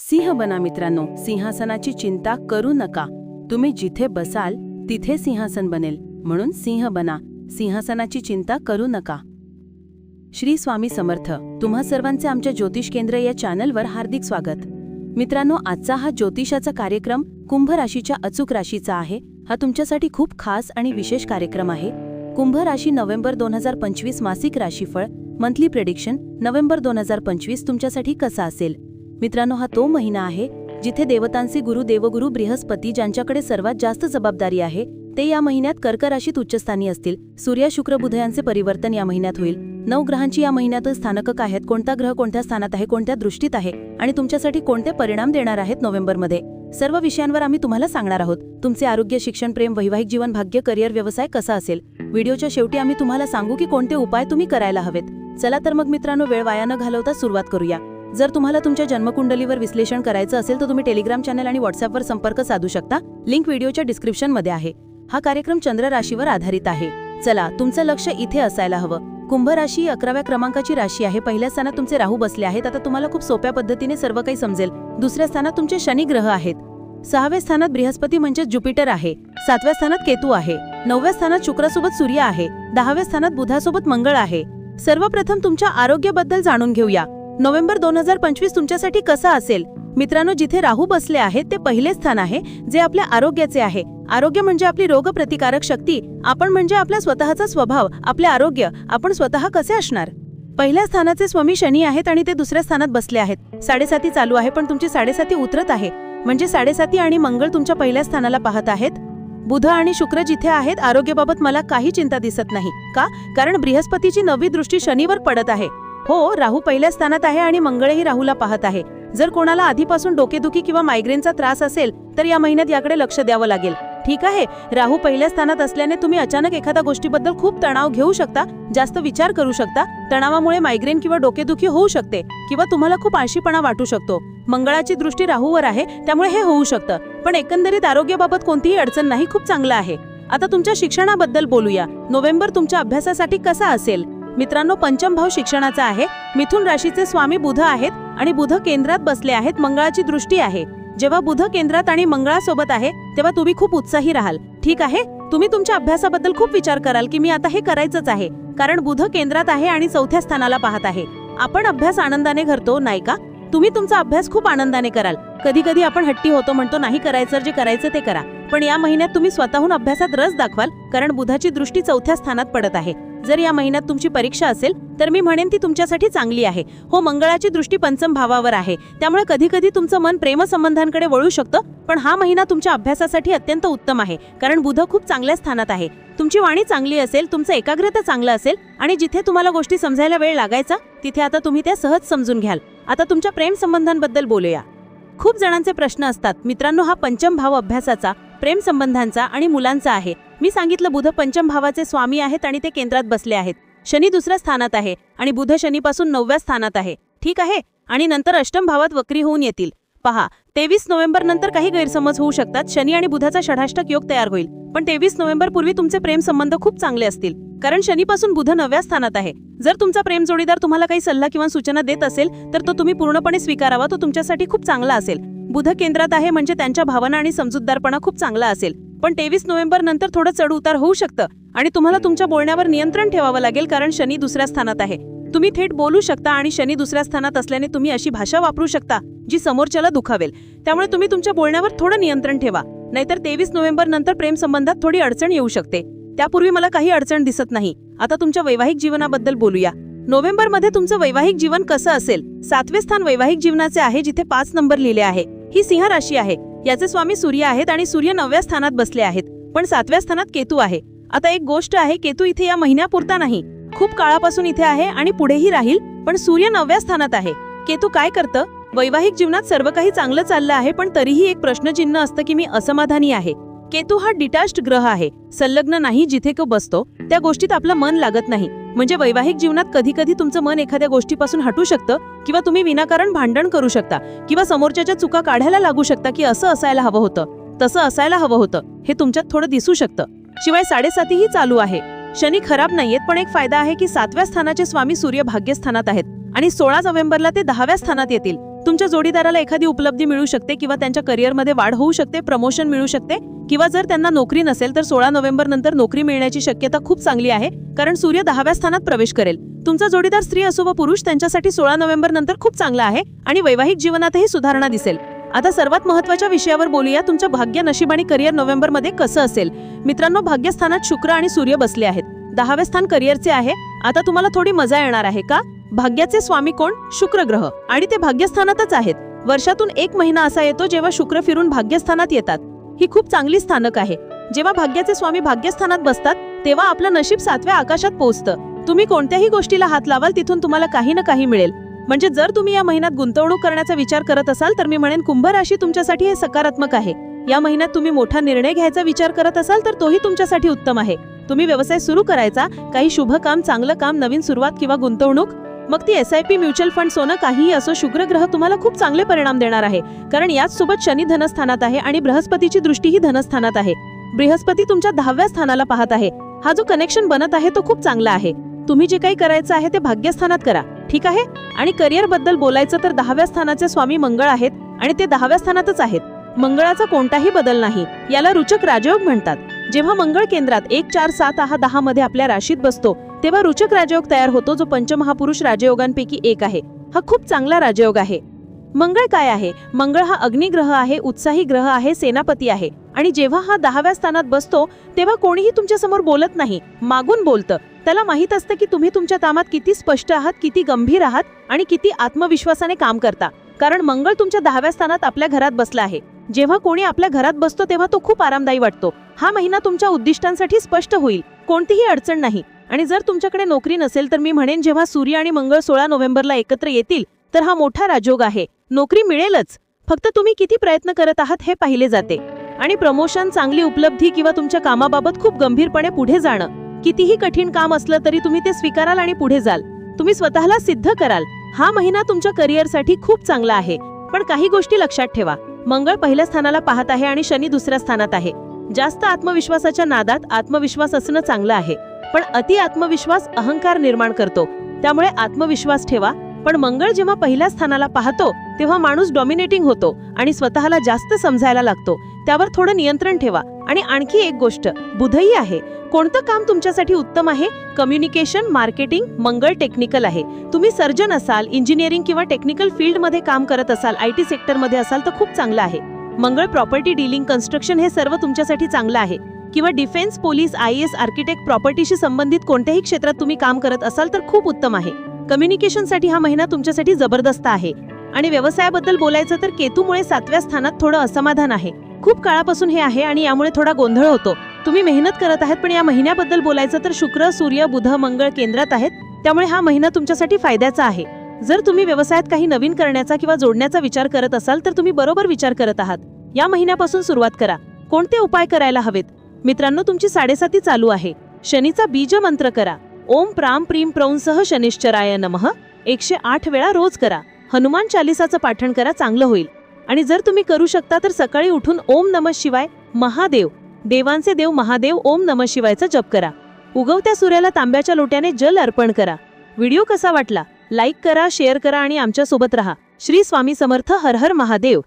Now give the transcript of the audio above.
सिंह बना मित्रांनो सिंहासनाची चिंता करू नका. तुम्ही जिथे बसाल तिथे सिंहासन बनेल. म्हणून सिंह बना. सिंहासनाची चिंता करू नका. श्री स्वामी समर्थ. तुम्हा सर्वांचे आमच्या ज्योतिष केंद्र या चॅनलवर हार्दिक स्वागत. मित्रांनो आजचा हा ज्योतिषाचा कार्यक्रम कुंभ राशीच्या अचूक राशीचा आहे. हा तुमच्यासाठी खूप खास आणि विशेष कार्यक्रम आहे. कुंभ राशी नोव्हेंबर दोन हजार पंचवीस मासिक राशीफळ मंथली प्रेडिक्शन नोव्हेंबर दोन हजार पंचवीस तुमच्यासाठी कसा असेल? मित्रांनो हा तो महिना आहे जिथे देवतांचे गुरु देवगुरु बृहस्पती ज्यांच्याकडे सर्वात जास्त जबाबदारी आहे ते या महिन्यात कर्क राशीत उच्चस्थानी असतील. सूर्य शुक्र बुध यांचे परिवर्तन या महिन्यात होईल. नऊ ग्रहांची या महिन्यात स्थानकक आहेत कोणता ग्रह कोणत्या स्थानात आहे कोणत्या दृष्टीत आहे आणि तुमच्यासाठी कोणते परिणाम देणार आहेत नोव्हेंबरमध्ये? सर्व विषयांवर आम्ही तुम्हाला सांगणार आहोत. तुमचे आरोग्य शिक्षण प्रेम वैवाहिक जीवन भाग्य करिअर व्यवसाय कसा असेल? व्हिडिओच्या शेवटी आम्ही तुम्हाला सांगू की कोणते उपाय तुम्ही करायला हवेत. चला तर मग मित्रांनो वेळ वाया न घालवता सुरुवात करूया. जर तुम्हाला तुमच्या जन्मकुंडलीवर विश्लेषण करायचं असेल तर तुम्ही टेलिग्राम चॅनल आणि व्हॉट्सअपवर संपर्क साधू शकता. लिंक व्हिडिओच्या डिस्क्रिप्शनमध्ये आहे. हा कार्यक्रम चंद्र राशीवर आधारित आहे. चला तुमचं लक्ष इथे असायला हवं. कुंभ राशी ही अकराव्या क्रमांकाची राशी आहे. पहिल्या स्थानात तुमचे राहू बसले आहेत. आता तुम्हाला खूप सोप्या पद्धतीने सर्व काही समजेल. दुसऱ्या स्थानात तुमचे शनी ग्रह आहेत. सहाव्या स्थानात बृहस्पती म्हणजे ज्युपिटर आहे. सातव्या स्थानात केतू आहे. नवव्या स्थानात शुक्रासोबत सूर्य आहे. दहाव्या स्थानात बुधासोबत मंगळ आहे. सर्वप्रथम तुमच्या आरोग्याबद्दल जाणून घेऊया. नोव्हेंबर दोन हजार पंचवीस तुमच्यासाठी कसा असेल? मित्रांनो जिथे राहू बसले आहेत ते पहिले स्थान आहे जे आपल्या आरोग्याचे आहे. आरोग्य म्हणजे आपली रोगप्रतिकारक शक्ती. आपण म्हणजे आपला स्वतःचा स्वभाव आपले आरोग्य. आपण स्वतः कसे असणार? पहिल्या स्थानाचे स्वामी शनी आहेत आणि ते दुसऱ्या स्थानात बसले आहेत. साडेसाती चालू आहे पण तुमची साडेसाती उतरत आहे. म्हणजे साडेसाती आणि मंगळ तुमच्या पहिल्या स्थानाला पाहत आहेत? बुध आणि शुक्र जिथे आहेत आरोग्याबाबत मला काही चिंता दिसत नाही. का? कारण बृहस्पतीची नवी दृष्टी शनीवर पडत आहे. हो राहू पहिल्या स्थानात आहे आणि मंगळही राहूला पाहत आहे. जर कोणाला आधीपासून डोकेदुखी किंवा मायग्रेनचा त्रास असेल तर या महिन्यात याकडे लक्ष द्यावं लागेल. ठीक आहे? राहू पहिल्या स्थानात असल्याने तुम्ही अचानक एखाद्या गोष्टीबद्दल खूप तणाव घेऊ शकता जास्त विचार करू शकता. तणावामुळे मायग्रेन किंवा डोकेदुखी होऊ शकते किंवा तुम्हाला खूप आळशीपणा वाटू शकतो. मंगळाची दृष्टी राहूवर आहे त्यामुळे हे होऊ शकतं. पण एकंदरीत आरोग्याबाबत कोणतीही अडचण नाही खूप चांगलं आहे. आता तुमच्या शिक्षणाबद्दल बोलूया. नोव्हेंबर तुमच्या अभ्यासासाठी कसा असेल? मित्रांनो पंचम भाव शिक्षणाचा आहे. मिथुन राशीचे स्वामी बुध आहेत आणि बुध केंद्रात बसले आहेत मंगळाची दृष्टी आहे. जेव्हा बुध केंद्रात आणि मंगळासोबत आहे तेव्हा तुम्ही खूप उत्साही राहाल. ठीक आहे? तुम्ही तुमच्या अभ्यासाबद्दल खूप विचार कराल की मी आता हे करायचंच आहे कारण बुध केंद्रात आहे आणि चौथ्या स्थानाला पाहत आहे. आपण अभ्यास आनंदाने घरतो नाही का? तुम्ही तुमचा अभ्यास खूप आनंदाने कराल. कधी कधी आपण हट्टी होतो म्हणतो नाही करायचं जे करायचं ते करा. पण या महिन्यात तुम्ही स्वतःहून अभ्यासात रस दाखवाल कारण बुधाची दृष्टी चौथ्या स्थानात पडत आहे. जर या महिन्यात तुमची परीक्षा असेल तर मी म्हणेन ती तुमच्यासाठी चांगली आहे. हो मंगळाची दृष्टी पंचम भावावर आहे. त्यामुळे कधी कधी तुमचं मन प्रेमसंबंधांकडे वळू शकतं पण हा महिना तुमच्या अभ्यासासाठी अत्यंत उत्तम आहे कारण बुध खूप चांगल्या स्थानात आहे. तुमची वाणी चांगली असेल तुमचं एकाग्रता चांगलं असेल आणि जिथे तुम्हाला गोष्टी समजायला वेळ लागायचा तिथे आता तुम्ही त्या सहज समजून घ्याल. आता तुमच्या प्रेमसंबंधांबद्दल बोलूया. खूप जणांचे प्रश्न असतात मित्रांनो हा पंचम भाव अभ्यासाचा प्रेमसंबंधांचा आणि मुलांचा आहे. मी सांगितलं बुध पंचम भावाचे स्वामी आहेत आणि ते केंद्रात बसले आहेत. शनी दुसऱ्या स्थानात आहे आणि बुध शनीपासून नवव्या स्थानात आहे. ठीक आहे? आणि नंतर अष्टम भावात वक्री होऊन येतील. पहा तेवीस नोव्हेंबर नंतर काही गैरसमज होऊ शकतात. शनी आणि बुधाचा षडाष्टक योग तयार होईल. पण तेवीस नोव्हेंबर पूर्वी तुमचे प्रेम संबंध खूप चांगले असतील. कारण शनीपासून बुध नव्या स्थानात आहे. जर तुमचा प्रेम जोडीदार तुम्हाला काही सल्ला किंवा सूचना देत असेल तर तो तुम्ही पूर्णपणे स्वीकारावा. तो तुमच्यासाठी खूप चांगला असेल. बुध केंद्रात आहे म्हणजे त्यांच्या भावना आणि समजूतदारपणा खूप चांगला असेल. पण तेवीस नोव्हेंबर नंतर थोडं चढ उतार होऊ शकतं आणि तुम्हाला तुमच्या बोलण्यावर नियंत्रण ठेवावं लागेल कारण शनी दुसऱ्या स्थानात आहे. तुम्ही थेट बोलू शकता आणि शनी दुसऱ्या स्थानात असल्याने तुम्ही अशी भाषा वापरू शकता जी समोरच्याला दुखावेल. त्यामुळे तुम्ही तुमच्या बोलण्यावर थोडं नियंत्रण ठेवा. नाहीतर तेवीस नोव्हेंबर नंतर प्रेम संबंधात थोडी अडचण येऊ शकते. त्यापूर्वी मला काही अडचण दिसत नाही. आता तुमच्या वैवाहिक जीवनाबद्दल बोलूया. नोव्हेंबरमध्ये तुमचं वैवाहिक जीवन कसं असेल? सातवे स्थान वैवाहिक जीवनाचे आहे जिथे पाच नंबर लिहिले आहे. ही सिंह राशी आहे. याचे स्वामी सूर्य आहेत आणि सूर्य नवव्या स्थानात बसले आहेत. पण सातव्या स्थानात केतू आहे. आता एक गोष्ट आहे केतू इथे या महिन्यापुरता नाही. खूप काळापासून इथे आहे आणि पुढेही राहील पण सूर्य नवव्या स्थानात आहे. केतू काय करतं? वैवाहिक जीवनात सर्व काही चांगलं चाललं आहे पण तरीही एक प्रश्नचिन्ह असतं की मी असमाधानी आहे. केतू हा डिटॅच्ड ग्रह आहे. संलग्न नाही जिथे तो बसतो त्या गोष्टीत आपलं मन लागत नाही. म्हणजे वैवाहिक जीवनात कधी कधी तुमचं मन एखाद्या गोष्टीपासून हटू शकतं किंवा तुम्ही विनाकारण भांडण करू शकता किंवा समोरच्याच्या चुका काढायला लागू शकता की असं असायला हवं होतं तसं असायला हवं होतं हे तुमच्यात थोडं दिसू शकतं. शिवाय साडेसातीही चालू आहे. शनी खराब नाहीयेत पण एक फायदा आहे की सातव्या स्थानाचे स्वामी सूर्य भाग्यस्थानात आहेत आणि सोळा नोव्हेंबरला ते दहाव्या स्थानात येतील. तुमच्या जोडीदाराला एखादी उपलब्धी मिळू शकते किंवा त्यांच्या करिअरमध्ये वाढ होऊ शकते प्रमोशन मिळू शकते किंवा जर त्यांना नोकरी नसेल तर सोळा नोव्हेंबर नंतर नोकरी मिळण्याची शक्यता खूप चांगली आहे कारण सूर्य दहाव्या स्थानात प्रवेश करेल. तुमचा जोडीदार स्त्री असो व पुरुष त्यांच्यासाठी सोळा नोव्हेंबर नंतर खूप चांगला आहे आणि वैवाहिक जीवनातही सुधारणा दिसेल. आता सर्वात महत्त्वाच्या विषयावर बोलूया तुमचं भाग्य नशीब आणि करिअर नोव्हेंबरमध्ये कसं असेल? मित्रांनो भाग्यस्थानात शुक्र आणि सूर्य बसले आहेत. दहावे स्थान करिअरचे आहे. आता तुम्हाला थोडी मजा येणार आहे का? भाग्याचे स्वामी कोण? शुक्र ग्रह आणि ते भाग्यस्थानातच आहेत. वर्षातून एक महिना असा येतो जेव्हा शुक्र फिरून भाग्यस्थानात येतात. ही खूप चांगली स्थानक आहे. जेव्हा भाग्याचे स्वामी भाग्यस्थानात बसतात तेव्हा आपलं नशीब सातव्या आकाशात पोहोचतं. तुम्ही कोणत्याही गोष्टीला हात लावाल तिथून तुम्हाला काही ना काही मिळेल. म्हणजे जर तुम्ही या महिन्यात गुंतवणूक करण्याचा विचार करत असाल तर मी म्हणेन कुंभ राशी तुमच्यासाठी हे सकारात्मक आहे. या महिन्यात तुम्ही मोठा निर्णय घ्यायचा विचार करत असाल तर तोही तुमच्यासाठी उत्तम आहे. तुम्ही व्यवसाय सुरू करायचा काही शुभ काम चांगलं काम नवीन सुरुवात किंवा गुंतवणूक मग ती S I P mutual fund सोनं काहीही असो शुक्र ग्रह तुम्हाला खूप चांगले परिणाम देणार आहे. कारण याच सोबत शनी धनस्थानात आहे आणि बृहस्पतीची दृष्टीही धनस्थानात आहे. बृहस्पती तुमच्या दहाव्या स्थानाला पाहत आहे. हा जो कनेक्शन बनत आहे तो खूप चांगला आहे. तुम्ही जे काही करायचं आहे ते भाग्यस्थानात करा. ठीक आहे? आणि करिअरबद्दल बोलायचं तर दहाव्या स्थानाचे स्वामी मंगळ आहेत आणि ते दहाव्या स्थानातच आहेत. मंगळाचा कोणताही बदल नाही. याला रुचक राजयोग म्हणतात. जेव्हा मंगळ केंद्रात एक चार सात हा दहा मध्ये आपल्या राशीत बसतो तेव्हा रुचक राजयोग तयार होतो जो पंचमहापुरुष राजयोगांपैकी एक आहे. हा खूप चांगला राजयोग आहे. मंगळ काय आहे? मंगळ हा अग्निग्रह आहे उत्साही ग्रह आहे सेनापती आहे. आणि जेव्हा हा दहाव्या स्थानात बसतो तेव्हा कोणीही तुमच्यासमोर बोलत नाही मागून बोलतं. त्याला माहीत असतं की तुम्ही तुमच्या कामात किती स्पष्ट आहात किती गंभीर आहात आणि किती आत्मविश्वासाने काम करता. कारण मंगळ तुमच्या दहाव्या स्थानात आपल्या घरात बसला आहे. जेव्हा कोणी आपल्या घरात बसतो तेव्हा तो खूप आरामदायी वाटतो. हा महिना तुमच्या उद्दिष्टांसाठी स्पष्ट होईल. कोणतीही अडचण नाही. आणि जर तुमच्याकडे नोकरी नसेल तर मी म्हणेन जेव्हा सूर्य आणि मंगळ सोळा नोव्हेंबरला एकत्र येतील तर हा मोठा राजयोग आहे. नोकरी मिळेलच. फक्त तुम्ही किती प्रयत्न करत आहात हे पाहिले जाते. आणि प्रमोशन चांगली उपलब्धी किंवा तुमच्या कामाबाबत खूप गंभीरपणे पुढे जाणं. कितीही कठीण काम असलं तरी तुम्ही ते स्वीकाराल आणि पुढे जाल. तुम्ही स्वतःला सिद्ध कराल. हा महिना तुमच्या करिअरसाठी खूप चांगला आहे. पण काही गोष्टी लक्षात ठेवा. मंगळ पहिल्या स्थानाला पाहत आहे आणि शनी दुसऱ्या स्थानात आहे. जास्त आत्मविश्वासाच्या नादात आत्मविश्वास असणं चांगलं आहे. पण अति आत्मविश्वास अहंकार निर्माण करतो. त्यामुळे आत्मविश्वास ठेवा. पण मंगळ जेव्हा पहिल्या स्थानाला पाहतो तेव्हा माणूस डॉमिनेटिंग होतो आणि स्वतःला जास्त समजायला लागतो. त्यावर थोडं नियंत्रण ठेवा. आणि आणखी एक गोष्ट बुधही आहे. कोणतं काम तुमच्यासाठी उत्तम आहे? कम्युनिकेशन मार्केटिंग मंगळ टेक्निकल आहे. तुम्ही सर्जन असाल इंजिनिअरिंग किंवा टेक्निकल फील्डमध्ये काम करत असाल आय टी सेक्टरमध्ये असाल तर खूप चांगलं आहे. मंगळ प्रॉपर्टी डीलिंग कन्स्ट्रक्शन हे सर्व तुमच्यासाठी चांगलं आहे. किंवा defence police I S architect प्रॉपर्टीशी संबंधित कोणत्याही क्षेत्रात तुम्ही काम करत असाल तर खूप उत्तम आहे. कम्युनिकेशनसाठी हा महिना तुमच्यासाठी जबरदस्त आहे. आणि व्यवसायाबद्दल बोलायचं तर केतूमुळे सातव्या स्थानात थोडं असमाधान आहे. खूप काळापासून हे आहे आणि यामुळे थोडा गोंधळ होतो. तुम्ही मेहनत करत आहात पण या महिन्याबद्दल बोलायचं तर शुक्र सूर्य बुध मंगळ केंद्रात आहेत. त्यामुळे हा महिना तुमच्यासाठी फायद्याचा आहे. जर तुम्ही व्यवसायात काही नवीन करण्याचा किंवा जोडण्याचा विचार करत असाल तर तुम्ही बरोबर विचार करत आहात. या महिन्यापासून सुरुवात करा. कोणते उपाय करायला हवेत? मित्रांनो तुमची साडेसाती चालू आहे. शनीचा बीज मंत्र करा. ओम प्राम प्रीम प्रौंसह शनिश्चराय नमः. एकशे आठ वेळा रोज करा. हनुमान चालिसाचं पाठण करा चांगलं होईल. आणि जर तुम्ही करू शकता तर सकाळी उठून ओम नम शिवाय महादेव. देवांचे देव महादेव ओम नम शिवायचा जप करा. उगवत्या सूर्याला तांब्याच्या लोट्याने जल अर्पण करा. व्हिडिओ कसा वाटला? लाईक करा शेअर करा आणि आमच्यासोबत राहा. रहा श्री स्वामी समर्थ हर हर महादेव.